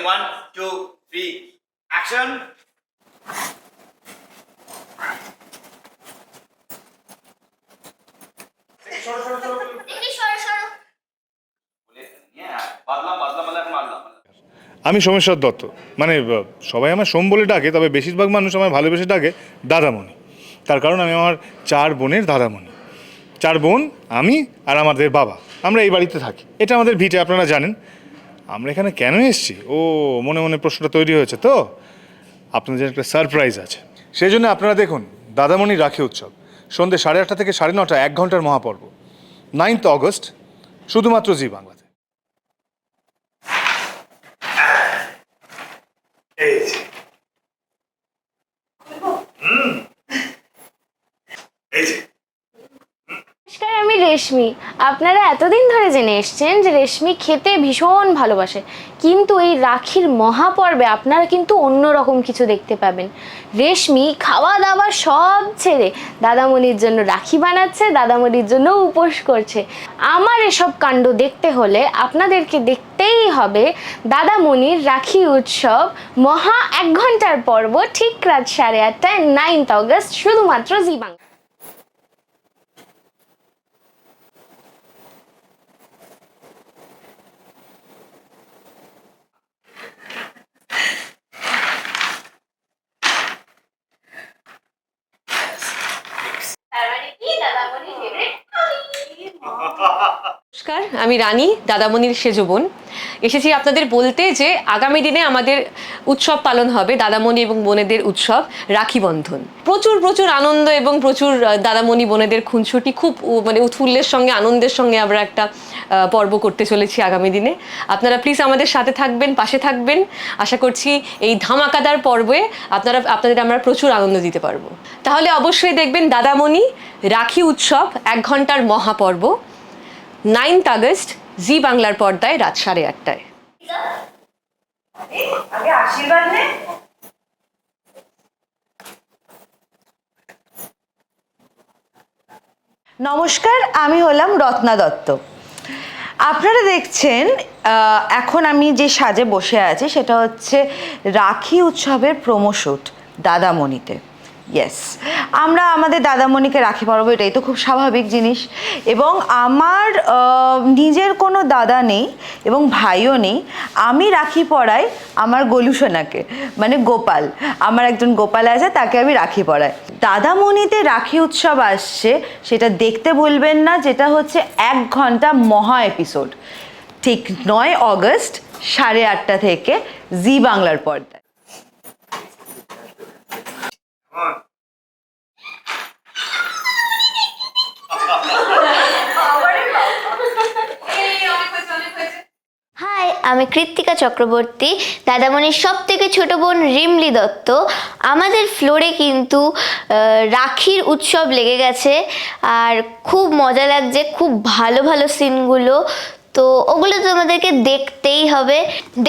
Rolling one, two, three, action. আমি সোমেশ্বর দত্ত। মানে সবাই আমার সোম বলে ডাকে তবে বেশিরভাগ মানুষ আমার ভালোবেসে ডাকে দাদামণি। তার কারণ আমি আমার চার বোনের দাদামণি। চার বোন আমি আর আমাদের বাবা। আমরা এই বাড়িতে থাকি। এটা আমাদের ভিটে আপনারা জানেন। আমরা এখানে কেন এসেছি? ও, মনে মনে প্রশ্নটা তৈরি হয়েছে তো? আপনাদের একটা সারপ্রাইজ আছে। সেই জন্য আপনারা দেখুন দাদামণি রাখি উৎসব। সন্ধ্যে সাড়ে আটটা থেকে সাড়ে নটা, এক ঘণ্টার মহাপর্ব। নাইন্থ অগস্ট শুধুমাত্র জি বাংলাতে। এই যে হুম। এই যে নমস্কার আমি রেশমি, আপনারা এতদিন ধরে জেনে এসছেন যে রেশমি খেতে ভীষণ ভালোবাসে। কিন্তু এই রাখির মহাপর্বে আপনারা কিন্তু অন্যরকম কিছু দেখতে পাবেন। রেশমি খাওয়া দাওয়া সব ছেড়ে দাদামণির জন্য রাখি বানাচ্ছে, দাদামণির জন্য উপোস করছে। আমার এসব কাণ্ড দেখতে হলে আপনাদেরকে দেখতেই হবে দাদামণির রাখি উৎসব মহা এক ঘণ্টার পর্ব ঠিক রাত সাড়ে আটটায় নাইনথ অগস্ট শুধুমাত্র জি তার মানে কি দাদামণির ফেভারিট নমস্কার, আমি রানী, দাদামণির সেজো বোন। এসেছি আপনাদের বলতে যে আগামী দিনে আমাদের উৎসব পালন হবে, দাদামণি এবং বোনেদের উৎসব, রাখি বন্ধন। প্রচুর প্রচুর আনন্দ এবং প্রচুর দাদামণি, বোনেদের খুনসুটি, খুব মানে উৎফুল্লের সঙ্গে, আনন্দের সঙ্গে আমরা একটা পর্ব করতে চলেছি আগামী দিনে। আপনারা প্লিজ আমাদের সাথে থাকবেন, পাশে থাকবেন। আশা করছি এই ধামাকাদার পর্বে আপনারা, আপনাদের আমরা প্রচুর আনন্দ দিতে পারব। তাহলে অবশ্যই দেখবেন দাদামণি, রাখি উৎসব, এক ঘণ্টার মহাপর্ব। নাইনথ আগস্ট জি বাংলার পর্দায় রাত সাড়ে আটটায়। আশীর্বাদ নমস্কার আমি হলাম রত্না দত্ত। আপনারা দেখছেন এখন আমি যে সাজে বসে আছি সেটা হচ্ছে রাখি উৎসবের প্রোমোশুট দাদামণিতে। ইয়েস আমরা আমাদের দাদামণিকে রাখি পরব, এটাই তো খুব স্বাভাবিক জিনিস। এবং আমার নিজের কোনো দাদা নেই এবং ভাইও নেই। আমি রাখি পরাই আমার গোলুসোনাকে মানে গোপাল। আমার একজন গোপাল আছে, তাকে আমি রাখি পড়াই দাদামণিতে রাখি উৎসব আসছে, সেটা দেখতে ভুলবেন না, যেটা হচ্ছে এক ঘণ্টা মহা এপিসোড ঠিক নয় অগস্ট সাড়ে আটটা থেকে জি বাংলার পর্দায়। হাই আমি কৃত্তিকা চক্রবর্তী, দাদামণির সব থেকে ছোট বোন রিমলি দত্ত। আমাদের ফ্লোরে কিন্তু রাখির উৎসব লেগে গেছে। আর খুব মজা লাগছে, খুব ভালো ভালো সিনগুলো তো ওগুলো তোমাদেরকে দেখতেই হবে।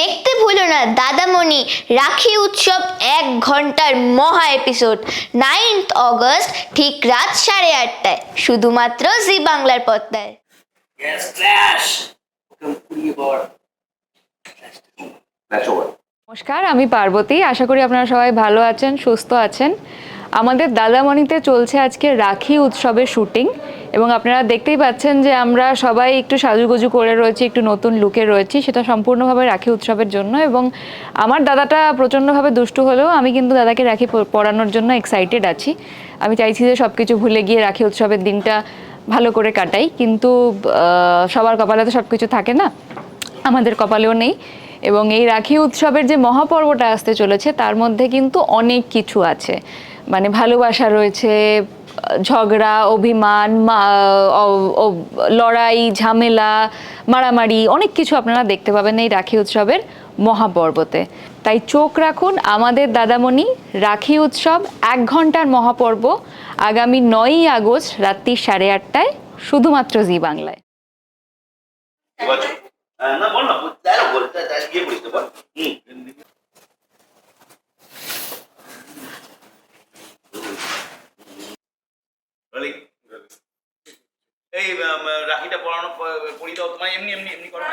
দেখতে ভুলো না দাদামণি রাখি উৎসব এক ঘণ্টার মহা এপিসোড নাইনথ অগস্ট ঠিক রাত সাড়ে আটটায় শুধুমাত্র জি বাংলার পর্দায়. নমস্কার আমি পার্বতী। আশা করি আপনারা সবাই ভালো আছেন সুস্থ আছেন। আমাদের দাদামণিতে চলছে আজকে রাখি উৎসবের শুটিং এবং আপনারা দেখতেই পাচ্ছেন যে আমরা সবাই একটু সাজুগুজু করে রয়েছি, একটু নতুন লুকে রয়েছি, সেটা সম্পূর্ণভাবে রাখি উৎসবের জন্য এবং আমার দাদাটা প্রচণ্ডভাবে দুষ্টু হলেও আমি কিন্তু দাদাকে রাখি পড়ানোর জন্য এক্সাইটেড আছি। আমি চাইছি যে সব কিছু ভুলে গিয়ে রাখি উৎসবের দিনটা ভালো করে কাটাই, কিন্তু সবার কপালে তো সব কিছু থাকে না, আমাদের কপালেও নেই এবং এই রাখি উৎসবের যে মহাপর্বটা আসতে চলেছে, তার মধ্যে কিন্তু অনেক কিছু আছে। মানে ভালোবাসা রয়েছে ঝগড়া অভিমান লড়াই ঝামেলা মারামারি অনেক কিছু আপনারা দেখতে পাবেন এই রাখি উৎসবের মহাপর্বতে তাই চোখ রাখুন আমাদের দাদামণি রাখি উৎসব এক ঘণ্টার মহাপর্ব আগামী নয়ই আগস্ট রাত্রি সাড়ে আটটায় শুধুমাত্র জি বাংলায় না বল না, গিয়ে বলিস তো, বল। হুম। রাখিটা পরানো পরিয়ে দাও তোমার এমনি এমনি এমনি করে